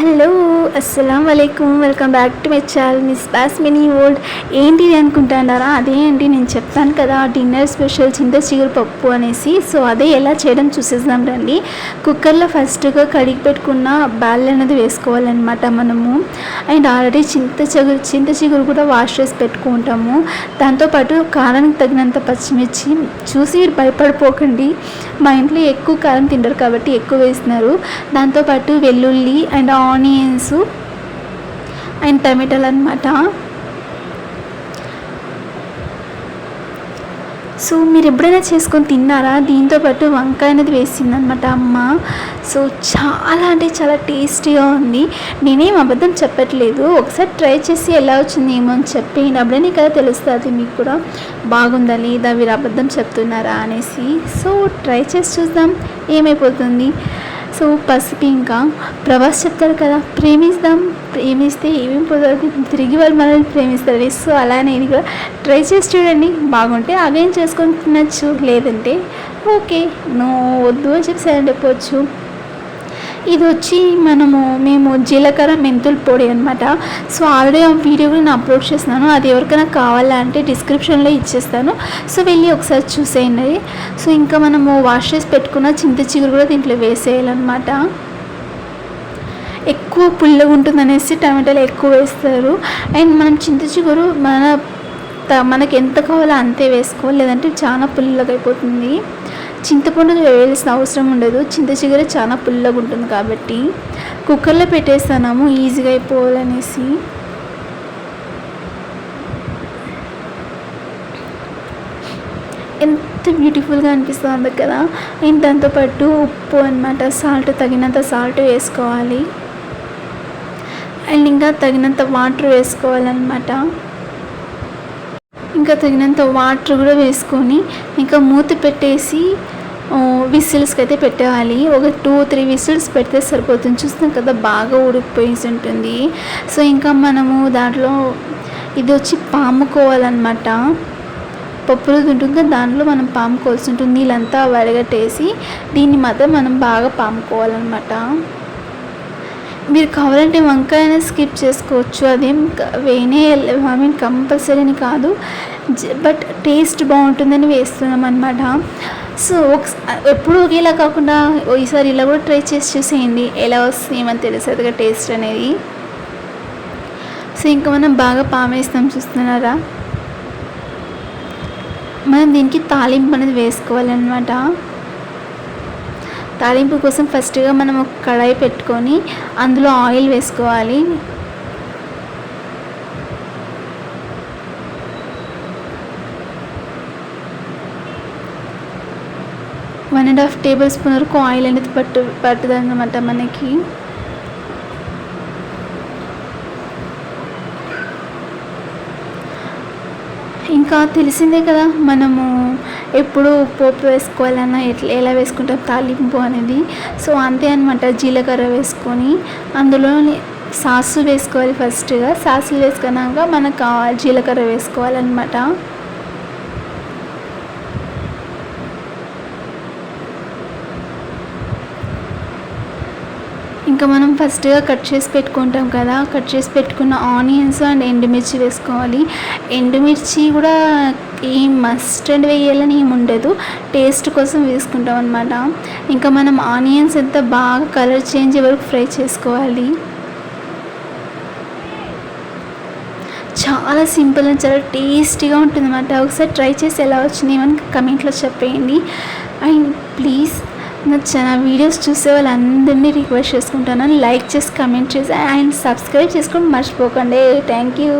Hello. అస్సలం వలైకుమ్ welcome back to my channel miss boss mini world. ఏంటిది అనుకుంటున్నారా? అదే అండి నేను చెప్తాను కదా డిన్నర్ స్పెషల్ చింత చిగురు పప్పు అనేసి. సో అదే ఎలా చేయడం చూసేద్దాం రండి. కుక్కర్లో ఫస్ట్గా కడిగి పెట్టుకున్న బ్యాల్ అనేది వేసుకోవాలన్నమాట మనము. అండ్ ఆల్రెడీ చింత చిగురు చింత చిగురు కూడా వాష్ చేసి పెట్టుకుంటాము. దాంతోపాటు కారానికి తగినంత పచ్చిమిర్చి. చూసి మీరు భయపడిపోకండి. మా ఇంట్లో ఎక్కువ కారం తింటారు కాబట్టి ఎక్కువ వేస్తున్నారు. దాంతోపాటు వెల్లుల్లి అండ్ ఆనియన్స్ అండ్ టమాటాలు అనమాట సో మీరు ఎప్పుడైనా చేసుకొని తిన్నారా? దీంతో పాటు వంకాయ అనేది వేసిందనమాట అమ్మ. సో చాలా అంటే చాలా టేస్టీగా ఉంది. నేనేం అబద్ధం చెప్పట్లేదు. ఒకసారి ట్రై చేసి ఎలా వచ్చింది ఏమో అని చెప్పి అప్పుడే కదా తెలుస్తుంది మీకు కూడా. బాగుందా లేదా? మీరు అబద్ధం చెప్తున్నారా అనేసి. సో ట్రై చేసి చూద్దాం. ఏమైపోతుంది? సో పసుపు ఇంకా ప్రభాస్ చెప్తారు కదా ప్రేమిస్తాం ప్రేమిస్తే ఏమేమి పోతుంది తిరిగి వాళ్ళు మనల్ని ప్రేమిస్తారు సో అలానే ఇది కూడా ట్రై చేసి చూడండి బాగుంటే అవేం చేసుకొని తినచ్చు లేదంటే ఓకే నో వద్దు అని చెప్పి సైలెంట్ అయిపోవచ్చు ఇది వచ్చి మనము మేము జీలకర్ర మెంతుల పొడి అనమాట సో ఆల్రెడీ ఆ వీడియో కూడా నేను అప్లోడ్ చేస్తున్నాను. అది ఎవరికైనా కావాలంటే డిస్క్రిప్షన్లో ఇచ్చేస్తాను. సో వెళ్ళి ఒకసారి చూసేయండి. సో ఇంకా మనము వాష్ చేసి పెట్టుకున్న చింత చిగురు కూడా దీంట్లో వేసేయాలన్నమాట. ఎక్కువ పుల్లగా ఉంటుంది అనేసి టమాటాలు ఎక్కువ వేస్తారు. అండ్ మనం చింత చిగురు మన మనకి ఎంత కావాలో అంతే వేసుకోవాలి. లేదంటే చాలా పుల్లగా అయిపోతుంది. చింతపండు వేయాల్సిన అవసరం ఉండదు. చింత చిగురు చాలా పుల్లగా ఉంటుంది కాబట్టి కుక్కర్లో పెట్టేస్తున్నాము ఈజీగా అయిపోవాలనేసి. ఎంత బ్యూటిఫుల్గా అనిపిస్తుంది కదా. అండ్ దాంతోపాటు ఉప్పు అనమాట సాల్ట్ తగినంత సాల్ట్ వేసుకోవాలి. అండ్ ఇంకా తగినంత వాటర్ వేసుకోవాలన్నమాట. ఇంకా తగినంత వాటర్ కూడా వేసుకొని ఇంకా మూత పెట్టేసి విసిల్స్కి అయితే పెట్టేవాలి. ఒక టూ త్రీ విసిల్స్ పెడితే సరిపోతుంది. చూస్తాం కదా బాగా ఉడికిపోయి ఉంటుంది సో ఇంకా మనము దాంట్లో ఇది వచ్చి పాముకోవాలన్నమాట. పప్పులు ఉంటుంది దాంట్లో మనం పాముకోవాల్సి ఉంటుంది. నీళ్ళంతా వడగట్టేసి దీన్ని మాత్రం మనం బాగా పాముకోవాలన్నమాట. మీరు కావాలంటే వంకాయ స్కిప్ చేసుకోవచ్చు. అదేం వేనే ఐ మీన్ కంపల్సరీ అని కాదు. బట్ టేస్ట్ బాగుంటుందని వేస్తున్నాం అనమాట సో ఒక ఎప్పుడు ఒకేలా కాకుండా ఈసారి ఇలా కూడా ట్రై చేసి చూసేయండి. ఎలా వస్తుంది ఏమని తెలుస్తుందిగా టేస్ట్ అనేది. సో ఇంకా మనం బాగా పామేస్తాం చూస్తున్నారా? మనం దీనికి తాలింపు అనేది వేసుకోవాలన్నమాట. తాలింపు కోసం ఫస్ట్గా మనం ఒక కడాయి పెట్టుకొని అందులో ఆయిల్ వేసుకోవాలి. One and half tablespoon వరకు ఆయిల్ అనేది పట్టు పట్టుదన్నమాట మనకి. ఇంకా తెలిసిందే కదా మనము ఎప్పుడు పోపు వేసుకోవాలన్నా ఎట్లా ఎలా వేసుకుంటాం తాలింపు అనేది. సో అంతే అనమాట జీలకర్ర వేసుకొని అందులో సాసు వేసుకోవాలి ఫస్ట్గా సాసులు వేసుకున్నాక మనకు జీలకర్ర వేసుకోవాలన్నమాట. ఇంకా మనం ఫస్ట్గా కట్ చేసి పెట్టుకుంటాం కదా. కట్ చేసి పెట్టుకున్న ఆనియన్స్ అండ్ ఎండుమిర్చి వేసుకోవాలి. ఎండుమిర్చి కూడా ఏం మస్ట్ అండ్ వేయాలని ఏమి ఉండదు. టేస్ట్ కోసం వేసుకుంటాం అనమాట ఇంకా మనం ఆనియన్స్ ఎంత బాగా కలర్ చేంజ్ వరకు ఫ్రై చేసుకోవాలి. చాలా సింపుల్ అండ్ చాలా టేస్టీగా ఉంటుంది అన్నమాట ఒకసారి ట్రై చేసి ఎలా వచ్చింది ఏమని కమెంట్లో చెప్పేయండి. అండ్ ప్లీజ్ నా వీడియోస్ చూసే వాళ్ళందరినీ రిక్వెస్ట్ చేసుకుంటాను. లైక్ చేసి కమెంట్ చేసి అండ్ సబ్స్క్రైబ్ చేసుకొని మర్చిపోకండి. Thank you